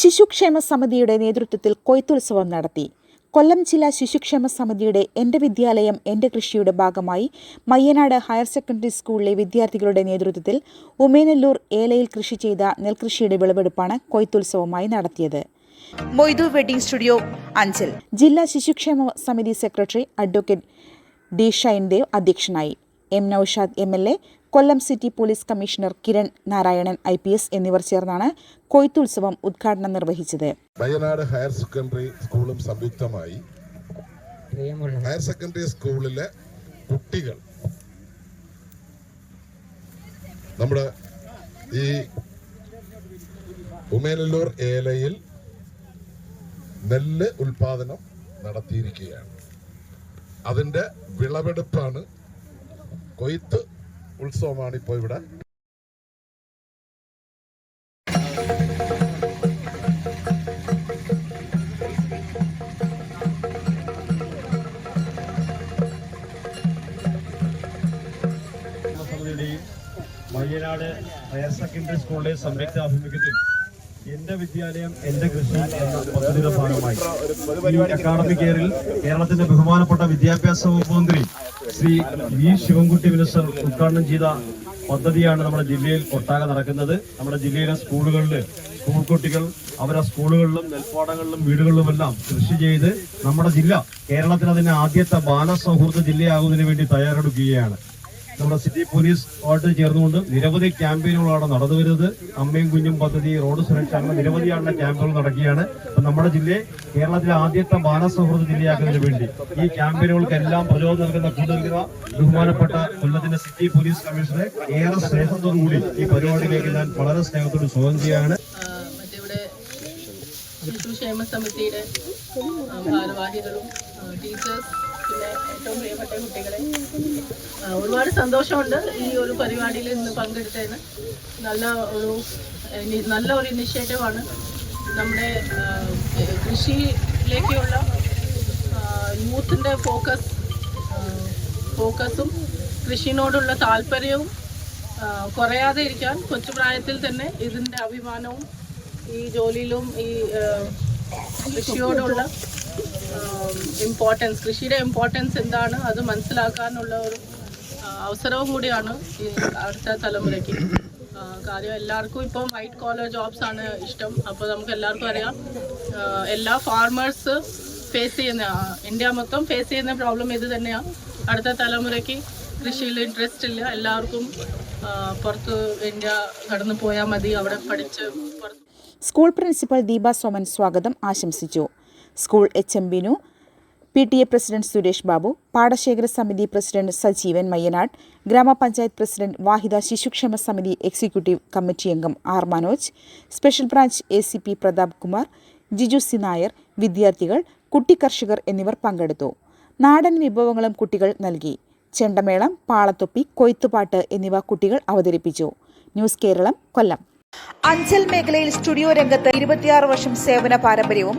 ശിശുക്ഷേമ സമിതിയുടെ നേതൃത്വത്തിൽ കൊയ്ത്തുത്സവം നടത്തി. കൊല്ലം ജില്ലാ ശിശുക്ഷേമ സമിതിയുടെ എന്റെ വിദ്യാലയം എന്റെ കൃഷിയുടെ ഭാഗമായി മയ്യനാട് ഹയർ സെക്കൻഡറി സ്കൂളിലെ വിദ്യാർത്ഥികളുടെ നേതൃത്വത്തിൽ ഉമേനല്ലൂർ ഏലയിൽ കൃഷി ചെയ്ത നെൽകൃഷിയുടെ വിളവെടുപ്പാണ് കൊയ്ത്തുത്സവമായി നടത്തിയത്. Moidu wedding studio Anchal. ജില്ലാ ശിശുക്ഷേമ സമിതി സെക്രട്ടറി അഡ്വക്കേറ്റ് ഡി. ഷൈൻദേവ് അധ്യക്ഷനായി. M Noushad M L A Kollam city police commissioner Kiran Narayanan I P S എന്നിവർ ചേർന്നാണ് കൊയ്ത്തുത്സവം ഉദ്ഘാടനം നിർവഹിച്ചത്. വയനാട് ഹയർ സെക്കൻഡറി സ്കൂളും സംയുക്തമായി ഹയർ സെക്കൻഡറി സ്കൂളിലെ കുട്ടികൾ നമ്മുടെ ഈ ഉമേനല്ലൂർ ഏലയിൽ നെല്ല് ഉൽപാദനം നടത്തിയിരിക്കുകയാണ്. അതിന്റെ വിളവെടുപ്പാണ് കൊയ്ത്ത് ഉത്സവമാണ് ഇപ്പോൾ ഇവിടെ. മയ്യനാട് ഹയർ സെക്കൻഡറി സ്കൂളിലെ സംയുക്ത എന്റെ വിദ്യാലയം എന്റെ കൃഷി എന്ന പദ്ധതിയുടെ ഭാഗമായി. ഈ അക്കാഡമിക് ഇയറിൽ കേരളത്തിന്റെ ബഹുമാനപ്പെട്ട വിദ്യാഭ്യാസ വകുപ്പ് മന്ത്രി ശ്രീ വി ശിവൻകുട്ടി മിനിസ്റ്റർ ഉദ്ഘാടനം ചെയ്ത പദ്ധതിയാണ് നമ്മുടെ ജില്ലയിൽ ഒട്ടാകെ നടക്കുന്നത്. നമ്മുടെ ജില്ലയിലെ സ്കൂളുകളിൽ സ്കൂൾ കുട്ടികൾ അവരെ സ്കൂളുകളിലും നെൽപ്പാടങ്ങളിലും വീടുകളിലുമെല്ലാം കൃഷി ചെയ്ത് നമ്മുടെ ജില്ല കേരളത്തിൽ അതിന്റെ ആദ്യത്തെ ബാലസൗഹൃദ ജില്ലയാകുന്നതിന് വേണ്ടി തയ്യാറെടുക്കുകയാണ്. നമ്മുടെ സിറ്റി പോലീസ് ആയിട്ട് ചേർന്നുകൊണ്ട് നിരവധി ക്യാമ്പയിനുകളാണ് നടന്നു വരുന്നത് അമ്മയും കുഞ്ഞും പദ്ധതി റോഡ് സുരക്ഷ അങ്ങനെ നിരവധിയാണ് ക്യാമ്പുകൾ നടക്കുകയാണ്. നമ്മുടെ ജില്ലയെ കേരളത്തിലെ ആദ്യത്തെ ബാലസൗഹൃദ ജില്ലയാക്കുന്നതിന് വേണ്ടി ഈ ക്യാമ്പയിനുകൾക്കെല്ലാം പ്രചോദനം നൽകുന്ന കൂടുതൽ ബഹുമാനപ്പെട്ട കൊല്ലത്തിന്റെ സിറ്റി പോലീസ് കമ്മീഷണറെ ഏറെ സ്നേഹത്തോടുകൂടി ഈ പരിപാടിയിലേക്ക് ഞാൻ വളരെ സ്നേഹത്തോട് സ്വാഗതം മറ്റിവിടെ ശിശുക്ഷേമ സമിതിയുടെ ഭാരവാഹികളും പിന്നെ പ്രിയപ്പെട്ട കുട്ടികളെ. ഒരുപാട് സന്തോഷമുണ്ട് ഈ ഒരു പരിപാടിയിൽ ഇന്ന് പങ്കെടുത്തതിന്. നല്ല ഒരു നല്ല ഒരു ഇനിഷ്യേറ്റീവാണ് നമ്മുടെ കൃഷിയിലേക്കുള്ള യൂത്തിന്റെ ഫോക്കസ് ഫോക്കസും കൃഷിനോടുള്ള താല്പര്യവും കുറയാതെ ഇരിക്കാൻ കൊച്ചുപ്രായത്തിൽ തന്നെ ഇതിന്റെ അഭിമാനവും ഈ ജോലിയിലും ഈ കൃഷിയോടുള്ള ഇമ്പോർട്ടൻസ് കൃഷിയുടെ ഇമ്പോർട്ടൻസ് എന്താണ് അത് മനസ്സിലാക്കാനുള്ള ഒരു അവസരവും കൂടിയാണ് ഈ അടുത്ത തലമുറയ്ക്ക്. കാര്യം എല്ലാവർക്കും ഇപ്പം വൈറ്റ് കോളർ ജോബ്സ് ആണ് ഇഷ്ടം. അപ്പോൾ നമുക്ക് എല്ലാവർക്കും അറിയാം എല്ലാ ഫാർമേഴ്സ് ഫേസ് ചെയ്യുന്ന ഇന്ത്യ മൊത്തം ഫേസ് ചെയ്യുന്ന പ്രോബ്ലം ഇത് തന്നെയാണ് അടുത്ത തലമുറയ്ക്ക് കൃഷിയിൽ ഇൻട്രസ്റ്റ് ഇല്ല. എല്ലാവർക്കും പുറത്ത് ഇന്ത്യ കടന്നു പോയാൽ മതി. അവിടെ പഠിച്ച് സ്കൂൾ പ്രിൻസിപ്പൽ ദീപ സോമൻ സ്വാഗതം ആശംസിച്ചു. School H M Binu P T A president Suresh Babu പാടശേഖര സമിതി പ്രസിഡന്റ് സജീവൻ മയ്യനാട് ഗ്രാമപഞ്ചായത്ത് പ്രസിഡന്റ് വാഹിദ ശിശുക്ഷേമ സമിതി എക്സിക്യൂട്ടീവ് കമ്മിറ്റി അംഗം R Manoj special branch A C P Prathap Kumar Jiju C Nair വിദ്യാർത്ഥികൾ കുട്ടിക്കർഷകർ എന്നിവർ പങ്കെടുത്തു. നാടൻ വിഭവങ്ങളും കുട്ടികൾ നൽകി. ചെണ്ടമേളം പാളത്തൊപ്പി കൊയ്ത്തുപാട്ട് എന്നിവ കുട്ടികൾ അവതരിപ്പിച്ചു. ന്യൂസ് കേരളം കൊല്ലം. അഞ്ചൽ മേഖലയിൽ സ്റ്റുഡിയോ രംഗത്ത് ഇരുപത്തിയാറ് വർഷം സേവന പാരമ്പര്യവും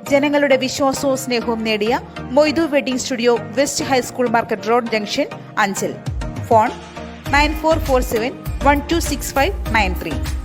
ജനങ്ങളുടെ വിശ്വാസവും സ്നേഹവും നേടിയ Moidu wedding studio west high school market road junction Anchal. Phone nine four four seven one two six five nine three.